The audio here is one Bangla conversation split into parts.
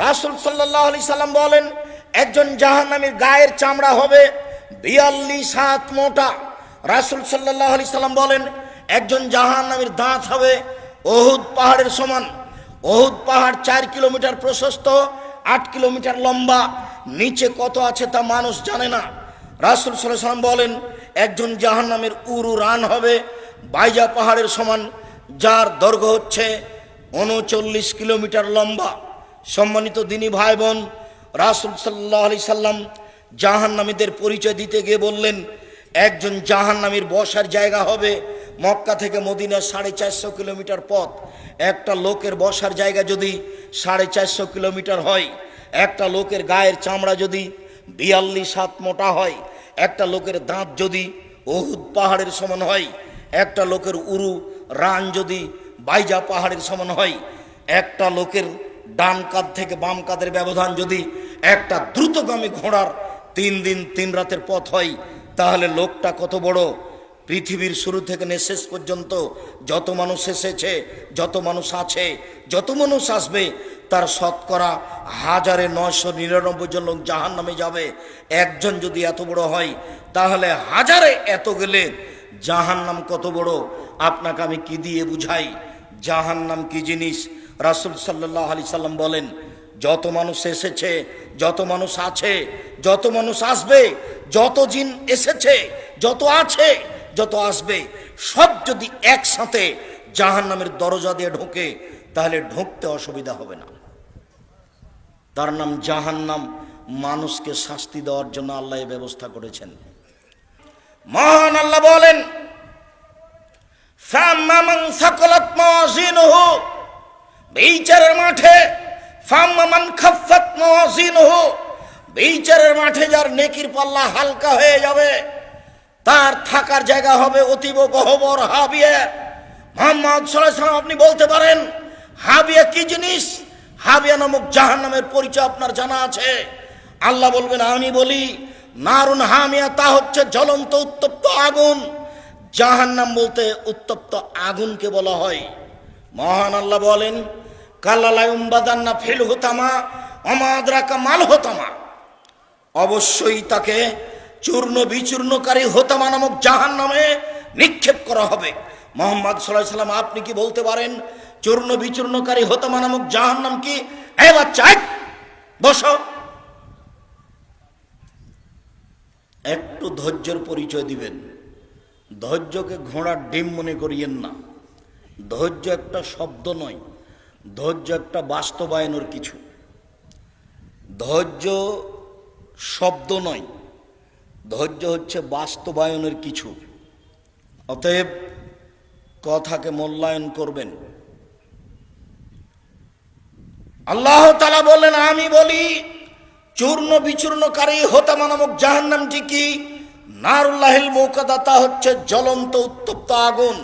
রাসুল সাল্লাহ আলি সাল্লাম বলেন, একজন জাহান্নামীর গায়ের চামড়া হবে বিয়াল্লিশ হাত মোটা। রাসুল সাল্লাহ আলি সাল্লাম বলেন, একজন জাহান্নামীর দাঁত হবে অহুদ পাহাড়ের সমান। অহুদ পাহাড় চার কিলোমিটার প্রশস্ত, আট কিলোমিটার লম্বা। নিচে কত আছে তা মানুষ জানে না। রাসুল সাল্লাম বলেন, একজন জাহান্নামের উরু রান হবে বাইজা পাহাড়ের সমান, যার দৈর্ঘ্য হচ্ছে উনচল্লিশ কিলোমিটার লম্বা। সম্মানিত দিনী ভাই বোন রাসুল সাল্লাহ আলি সাল্লাম জাহান্নামীদের পরিচয় দিতে গিয়ে বললেন, একজন জাহান্নামীর বসার জায়গা হবে মক্কা থেকে মদিনা সাড়ে চারশো কিলোমিটার পথ। একটা লোকের বসার জায়গা যদি সাড়ে চারশো কিলোমিটার হয়, একটা লোকের গায়ের চামড়া যদি বিয়াল্লিশ হাত মোটা হয়, একটা লোকের দাঁত যদি অহুদ পাহাড়ের সমান হয়, একটা লোকের উরু রান যদি বাইজা পাহাড়ের সমান হয়, একটা লোকের ডান কাঁধ থেকে বাম কাঁধের ব্যবধান যদি একটা দ্রুতগামী ঘোড়ার তিন দিন, তিন রাতের পথ হয়, তাহলে লোকটা কত বড়? পৃথিবীর শুরু থেকে নিয়ে শেষ পর্যন্ত যত মানুষ এসেছে, যত মানুষ আছে, যত মানুষ আসবে, তার শতকরা হাজারে নয়শো নিরানব্বই জন লোক জাহান নামে যাবে। একজন যদি এত বড় হয়, তাহলে হাজারে এত গেলে জাহান নাম কত বড়? আপনাকে আমি কি দিয়ে বুঝাই? জাহান নাম কি জিনিস? রাসুল সাল্লাহ আলি সাল্লাম বলেন, যত মানুষ এসেছে, যত মানুষ আছে, যত মানুষ আসবে, যত জিন এসেছে, যত আছে, যত আসবে, সব যদি একসাথে জাহান নামের দরজা দিয়ে ঢোকে, তাহলে ঢুকতে অসুবিধা হবে না। তার নাম জাহান নাম মানুষকে শাস্তি দেওয়ার জন্য আল্লাহ ব্যবস্থা করেছেন। মহান আল্লাহ বলেন বিচারের মাঠে বিচারের মাঠে যার নেকির পাল্লা হালকা হয়ে যাবে, তার থাকার জায়গা হবে অতীব গহবর হাবিয়া। মোহাম্মদ সাল্লাল্লাহু আপনি বলতে পারেন, হাবিয়া কি জিনিস? হাবিয়া নামক জাহান নামের পরিচয় আপনার জানা আছে। আল্লাহ বলবেন, আমি বলি, নারুন হামিয়া, তা হচ্ছে জ্বলন্ত উত্তপ্ত আগুন। জাহান্নাম বলতে উত্তপ্ত আগুনকে বলা হয়। মহান আল্লাহ বলেন কাল্লালায়ুম্বাদান্না ফিল হতামা অমাদ্রাকা মাল হতামা অবশ্যই তাকে চূর্ণ বিচূর্ণকারী হতামা নামক জাহান নামে নিক্ষেপ করা হবে। মোহাম্মদ সাল্লাহ সাল্লাম, আপনি কি বলতে পারেন, চূর্ণ বিচূর্ণকারী হতামা নামক জাহান নাম কি? এ বাচ্চা বসো। একটু ধৈর্যের পরিচয় দিবেন। ধৈর্যকে ঘোড়ার ডিম মনে করিয়েন না। ধৈর্য একটা শব্দ নয়। ধৈর্য একটা বাস্তবায়নের কিছু। ধৈর্য শব্দ নয়, ধৈর্য হচ্ছে বাস্তবায়নের কিছু। অতএব কথাকে মূল্যায়ন করবেন। আল্লাহ তালা বললেন, আমি বলি, চূর্ণ বিচূর্ণকারী হতামা নামক জাহান্নামটি কি নারুল্লাহিল মৌকাদাতা হচ্ছে জ্বলন্ত উত্তপ্ত আগুন।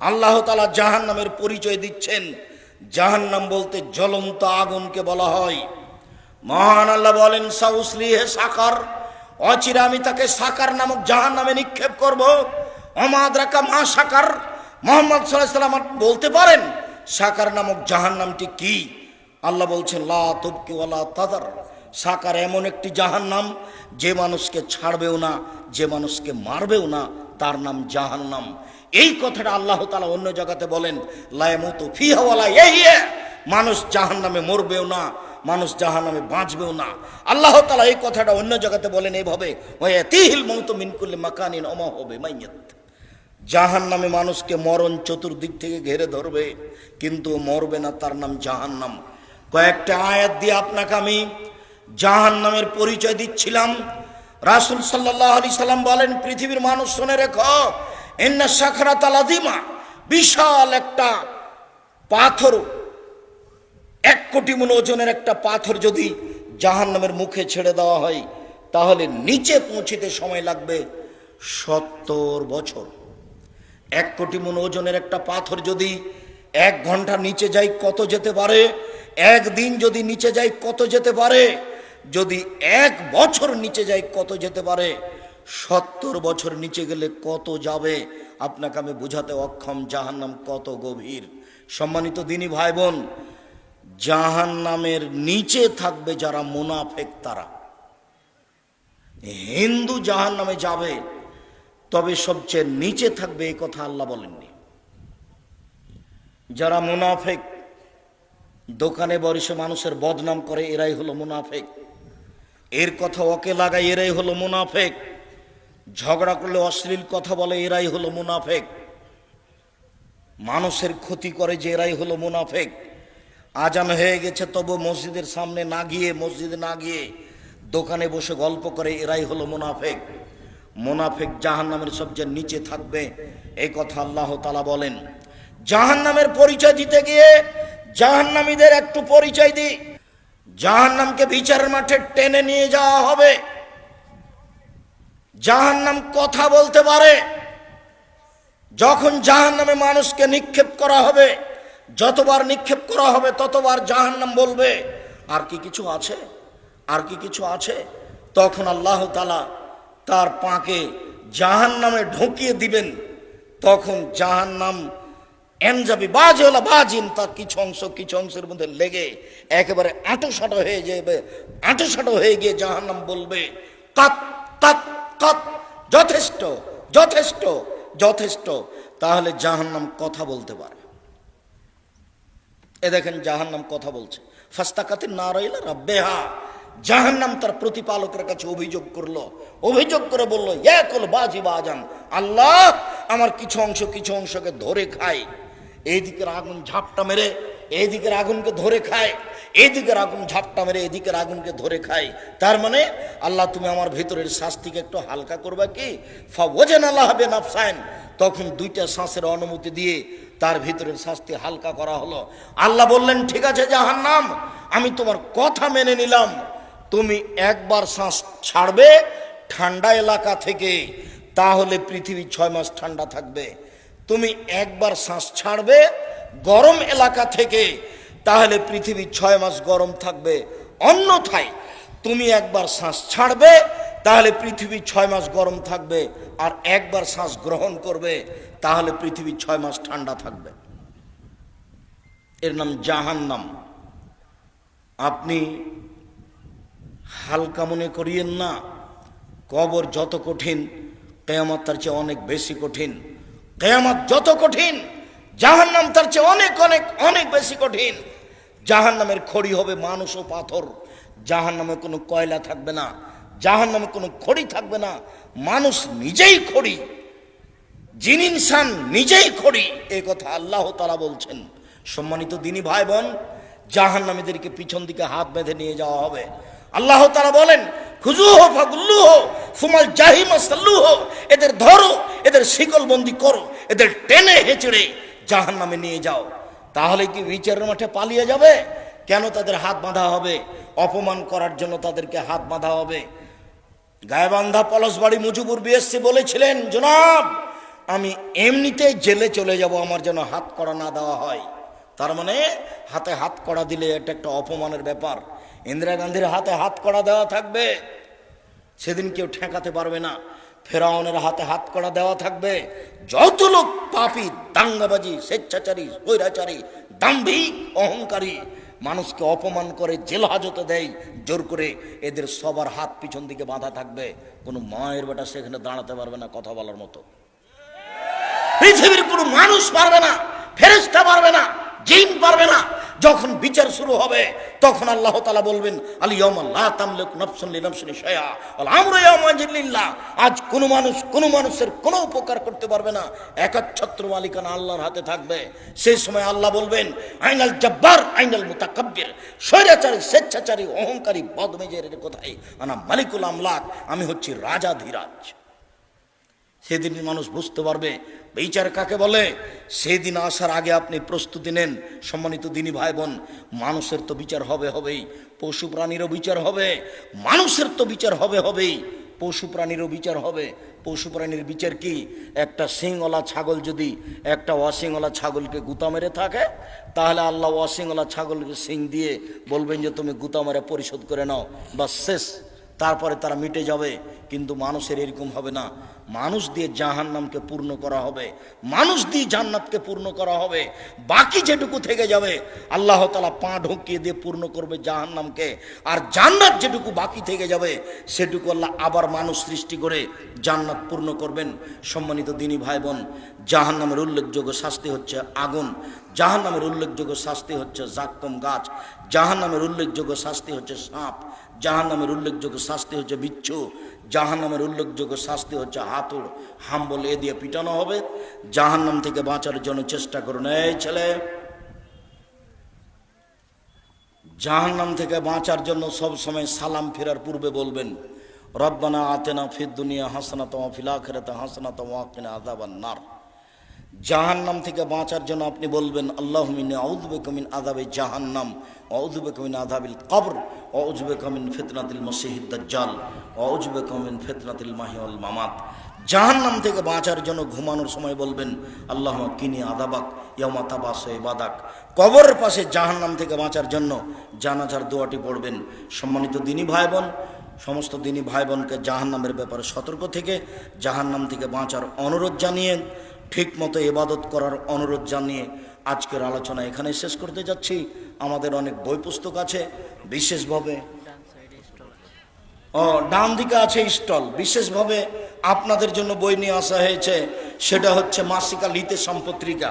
আল্লাহ তালা জাহান্নামের পরিচয় দিচ্ছেন। জাহান্নাম বলতে জ্বলন্ত আগুনকে বলা হয়। মহান আল্লাহ বলেন সাউসলি হে সাকার অচিরে আমি তাকে সাকার নামক জাহান নামে নিক্ষেপ করব। অমাদ রাকা মা সাকার, মোহাম্মদ সাল্লাম বলতে পারেন, সাকার নামক জাহান নামটি কি? আল্লাহ বলছেন, লা তুবকি ওয়ালা তাদার। সাকার এমন একটি জাহান নাম যে মানুষকে ছাড়বেও না, যে মানুষকে মারবেও না তার নাম জাহান নাম এই কথাটা আল্লাহ তালা অন্য জায়গাতে বলেন, লায়মতো ফিহাওয়ালা এই মানুষ জাহান নামে মরবেও না, মানুষ জাহান নামে বাঁচবেও না। আল্লাহ তালা এই কথাটা অন্য জায়গাতে বলেন এইভাবে তিহিল মৌত মিনকুল্লে মাকানিন অমা হবে মাইয়াত জাহান নামে মানুষকে মরণ চতুর্দিক থেকে ঘেরে ধরবে, কিন্তু মরবে না তার নাম জাহান নাম কয়েকটা আয়াত দিয়ে আপনাকে আমি জাহান নামের পরিচয় দিচ্ছিলাম। রাসুল সাল্লাহ আলি সাল্লাম বলেন, পৃথিবীর মানুষ শুনে রেখো এন্না সাখরাত আলাদিমা বিশাল একটা পাথর, এক কোটি মন ওজনের একটা পাথর যদি জাহান নামের মুখে ছেড়ে দেওয়া হয়, তাহলে নিচে পৌঁছিতে সময় লাগবে সত্তর বছর। এক কোটি মন ওজনের একটা পাথর যদি এক ঘণ্টা নিচে যায় কত যেতে পারে? একদিন যদি নিচে যাই কত যেতে পারে? যদি এক বছর নিচে যায়, কত যেতে পারে? সত্তর বছর নিচে গেলে কত যাবে? আপনাকে আমি বুঝাতে অক্ষম, জাহান্নাম কত গভীর। সম্মানিত দিনী ভাই বোন জাহান নামের নিচে থাকবে যারা মুনাফেক তারা। হিন্দু জাহান নামে যাবে, তবে সবচেয়ে নিচে থাকবে এই কথা আল্লাহ বলেননি। যারা মুনাফেক, দোকানে বরিশে মানুষের বদনাম করে, এরাই হলো মুনাফেক। এর কথা ওকে লাগায় এরাই হলো মুনাফেক। ঝগড়া করলে অশ্লীল কথা বলে, এরাই হলো মুনাফেক। মানুষের ক্ষতি করে যে এরাই হলো মুনাফেক। আজান হয়ে গেছে, তবু মসজিদের সামনে না গিয়ে, মসজিদে না গিয়ে দোকানে বসে গল্প করে, এরাই হলো মুনাফেক। মুনাফেক জাহান নামের সবচেয়ে নিচে থাকবে এই কথা আল্লাহ তালা বলেন। জাহান নামের পরিচয় দিতে গিয়ে জাহান্নামীদের একটু পরিচয় দিই। জাহান্নামকে বিচারের মাঠে টেনে নিয়ে যাওয়া হবে। জাহান্নাম কথা বলতে পারে। যখন জাহান্নামে মানুষকে নিক্ষেপ করা হবে, যতবার নিক্ষেপ করা হবে, ততবার জাহান্নাম বলবে, আর কি কিছু আছে? আর কি কিছু আছে? তখন আল্লাহ তালা তার পাকে জাহান্নামে ঢুকিয়ে দিবেন। তখন জাহান্নাম এনজাবি বাজে হলো বাজিন তার কিছু অংশ কিছু অংশের মধ্যে লেগে একেবারে আঁটো সাঁটো হয়ে যাবে আঁটো সাঁটো হয়ে গিয়ে জাহান্নাম বলবে, কাত কাত কাত, যথেষ্ট যথেষ্ট যথেষ্ট। তাহলে জাহান্নাম কথা বলতে পারে। এ দেখেন জাহান্নাম কথা বলছে। ফাস্তাকাতে না রইল রাব্বেহা। জাহান্নাম তার প্রতিপালকের কাছে অভিযোগ করল। অভিযোগ করে বলল একল বাজি বাজান, আল্লাহ আমার কিছু অংশ, কিছু অংশকে ধরে খায়। এই দিকের আগুন ঝাপটা মেরে এই দিকের আগুনকে ধরে খায় এই দিকের আগুন ঝাপটা মেরে, এদিকের আগুনকে ধরে খায়। তার মানে আল্লাহ তুমি আমার ভেতরের শাস্তিকে একটু হালকা করবে কি? ওজেন আল্লাহ হবে নাফসাইন তখন দুইটা শ্বাসের অনুমতি দিয়ে তার ভিতরের শাস্তি হালকা করা হলো। আল্লাহ বললেন, ঠিক আছে জাহান্নাম, আমি তোমার কথা মেনে নিলাম। তুমি একবার শ্বাস ছাড়বে ঠান্ডা এলাকা থেকে, তাহলে পৃথিবী ছয় মাস ঠান্ডা থাকবে। তুমি একবার শ্বাস ছাড়বে গরম এলাকা থেকে, তাহলে পৃথিবী ছয় মাস গরম থাকবে। অন্যথায় তুমি একবার শ্বাস ছাড়বে, তাহলে পৃথিবী ছয় মাস গরম থাকবে আর একবার শ্বাস গ্রহণ করবে, তাহলে পৃথিবী ছয় মাস ঠান্ডা থাকবে। এর নাম জাহান্নাম। আপনি হালকা মনে করিয়েন না, কবর যত কঠিন, কেয়ামত তার চেয়ে অনেক বেশি কঠিন। কেয়ামত যত কঠিন, জাহান্নাম তার চেয়ে অনেক অনেক অনেক বেশি কঠিন। জাহান্নামের খড়ি হবে মানুষ ও পাথর। জাহান্নামে কোনো কয়লা থাকবে না, জাহান্নামে কোনো খড়ি থাকবে না। মানুষ নিজেই খড়ি যিনি ইনসান নিজেই খড়ি। এই কথা আল্লাহ তারা বলছেন। সম্মানিত দিনী ভাই বোন, জাহান্নামীদেরকে পিছন দিকে হাত বেঁধে নিয়ে যাওয়া হবে। আল্লাহ তারা বলেন খুজুহ, ফাগুল্লুহ ফুমাল জাহিমা সাল্লুহ, এদের ধরো, এদের শিকলবন্দি করো, এদের টেনে হেঁচড়ে জাহান্নামে নিয়ে যাও। তাহলে কি বিচারের মাঠে পালিয়ে যাবে? কেন তাদের হাত বাঁধা হবে? অপমান করার জন্য তাদেরকে হাত বাঁধা হবে। গায়েবান্ধা পলসবাড়ি মুজিবুর বিএসসি বলেছিলেন, জনাব, আমি এমনিতেই জেলে চলে যাব, আমার যেন হাত করা না দেওয়া হয়। তার মানে হাতে হাত করা দিলে এটা একটা অপমানের ব্যাপার। ইন্দিরা গান্ধীর হাতে হাত করা দেওয়া থাকবে। সেদিন কেউ ঠেকাতে পারবে না। ফেরাউনের হাতে হাত করা দেওয়া থাকবে। যত লোক পাপি, দাঙ্গাবাজি, স্বেচ্ছাচারী, স্বৈরাচারী, দাম্ভিক, অহংকারী, মানুষকে অপমান করে জেল হাজতে দেয়, জোর করে এদের সবার হাত পিছন দিকে বাঁধা থাকবে। কোনো মায়ের বেটা সেখানে দাঁড়াতে পারবে না কথা বলার মতো। পৃথিবীর কোনো মানুষ পারবে না ফেরেস্তা পারবে না, জিন পারবে না যখন বিচার শুরু হবে, তখন আল্লাহ তালা বলবেন ইয়ামাজিল্লাহ আজ কোনো মানুষ কোনো মানুষের কোনো উপকার করতে পারবে না। একাচ্ছত্র মালিকানা আল্লাহর হাতে থাকবে। সেই সময় আল্লাহ বলবেন, আইনাল জব্বার, আইনাল মুতাকাব্বির, স্বৈরাচারী, স্বেচ্ছাচারী, অহংকারী, বদমেজের কোথায়? আনা মালিকুল আমলাক, আমি হচ্ছি রাজা ধীরাজ। সেদিন মানুষ বুঝতে পারবে বিচার কাকে বলে? সেদিন আসার আগে আপনি প্রস্তুতি নেন, সম্মানিত দিনী ভাই বোন মানুষের তো বিচার হবে হবেই, পশু প্রাণীরও বিচার হবে, মানুষের তো বিচার হবে হবেই। পশু প্রাণীরও বিচার হবে। পশু প্রাণীর বিচার কি? একটা সিংওয়ালা ছাগল যদি, একটা অসিংওয়ালা ছাগলকে গুতা মেরে থাকে, তাহলে আল্লাহ অসিংওয়ালা ছাগলকে সিং দিয়ে বলবেন যে, তুমি গুতা মেরে পরিশোধ করে নাও। বা শেষ। তারপরে তারা মিটে যাবে, কিন্তু মানুষের এরকম হবে না। মানুষ দিয়ে জাহান্নামকে পূর্ণ করা হবে। মানুষ দিয়ে জান্নাতকে পূর্ণ করা হবে। বাকি যেটুকু থেকে যাবে, আল্লাহ তালা পা ঢুকিয়ে দিয়ে পূর্ণ করবে জাহান্নামকে। আর জান্নাত যেটুকু বাকি থেকে যাবে, সেটুকু আল্লাহ আবার মানুষ সৃষ্টি করে জান্নাত পূর্ণ করবেন। সম্মানিত দিনী ভাই বোন জাহান্নামের উল্লেখযোগ্য শাস্তি হচ্ছে আগুন। জাহান্নামের উল্লেখযোগ্য শাস্তি হচ্ছে জাক্কম গাছ। জাহান্নামের উল্লেখযোগ্য শাস্তি হচ্ছে সাপ। জাহান্নামের উল্লেখযোগ্য শাস্তি হচ্ছে বিচ্ছু, জাহান্নামের উল্লেখযোগ্য শাস্তি হচ্ছে হাতুড়, হাম্বল এ দিয়ে পিটানো হবে। জাহান্নাম থেকে বাঁচার জন্য চেষ্টা করুন। এই ছেলে, জাহান্নাম থেকে বাঁচার জন্য সব সময় সালাম ফেরার পূর্বে বলবেন, রব্বানা আতেনা ফিদ দুনিয়া হাসনা তোমা ফিলা খেরাতে হাসনা তোমা কিনা নার। জাহান্নাম থেকে বাঁচার জন্য আপনি বলবেন, আল্লাহ মিন আউজবে কমিন আদাবে জাহান্নাম অউজবে কমিন আদাবিল কবর অউজবে কমিন ফিতনাতিল মসিহিদ দাজ্জাল অউজবে কমিন ফিতনাতিল মাহিউল মামাত। জাহান্নাম থেকে বাঁচার জন্য ঘুমানোর সময় বলবেন, আল্লাহ কিনি আদাবাক ইয়ামা তাবাস বাদাক কবরের পাশে জাহান্নাম থেকে বাঁচার জন্য জানাজার দোয়াটি পড়বেন। সম্মানিত দিনী ভাই বোন সমস্ত দিনী ভাই বোনকে জাহান্নামের ব্যাপারে সতর্ক থেকে জাহান্নাম থেকে বাঁচার অনুরোধ জানিয়ে ঠিক মতো এবাদত করার অনুরোধ জানিয়ে আজকের আলোচনা এখানে শেষ করতে যাচ্ছি। আমাদের অনেক বই পুস্তক আছে, বিশেষভাবে ও ডান দিকে আছে স্টল। বিশেষভাবে আপনাদের জন্য বই নিয়ে আসা হয়েছে, সেটা হচ্ছে মাসিকা লিতে সম্পত্রিকা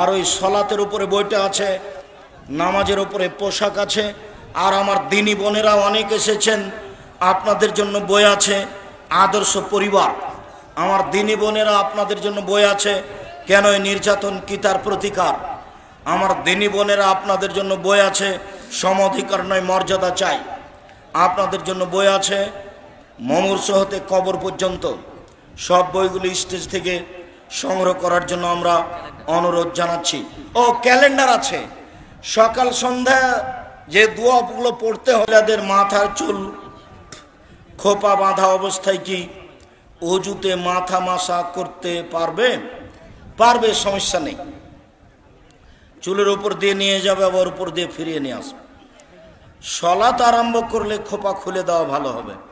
আর ওই সলাতের উপরে বইটা আছে, নামাজের উপরে পোশাক আছে, আর আমার দিনী বোনেরা অনেক এসেছেন। আপনাদের জন্য বই আছে, আদর্শ পরিবার। আমার দিনী বোনেরা আপনাদের জন্য বই আছে, কেন এই নির্যাতন কি তার প্রতিকার? আমার দিনী বোনেরা আপনাদের জন্য বই আছে সম অধিকার নয়, মর্যাদা চাই। আপনাদের জন্য বই আছে, মমূর্ষ হতে কবর পর্যন্ত। সব বইগুলি স্টেজ থেকে সংগ্রহ করার জন্য আমরা অনুরোধ জানাচ্ছি। ও, ক্যালেন্ডার আছে। সকাল, সন্ধ্যা যে দোয়াগুলো পড়তে হলে এদের মাথার চুল খোপা বাঁধা অবস্থায় কি অজুতে মাথা মাসা করতে পারবে? পারবে, সমস্যা নেই। চুলের উপর দিয়ে নিয়ে যাবে, আবার উপর দিয়ে ফিরিয়ে নিয়ে আসবে। সলাত আরম্ভ করলে খোপা খুলে দেওয়া ভালো হবে।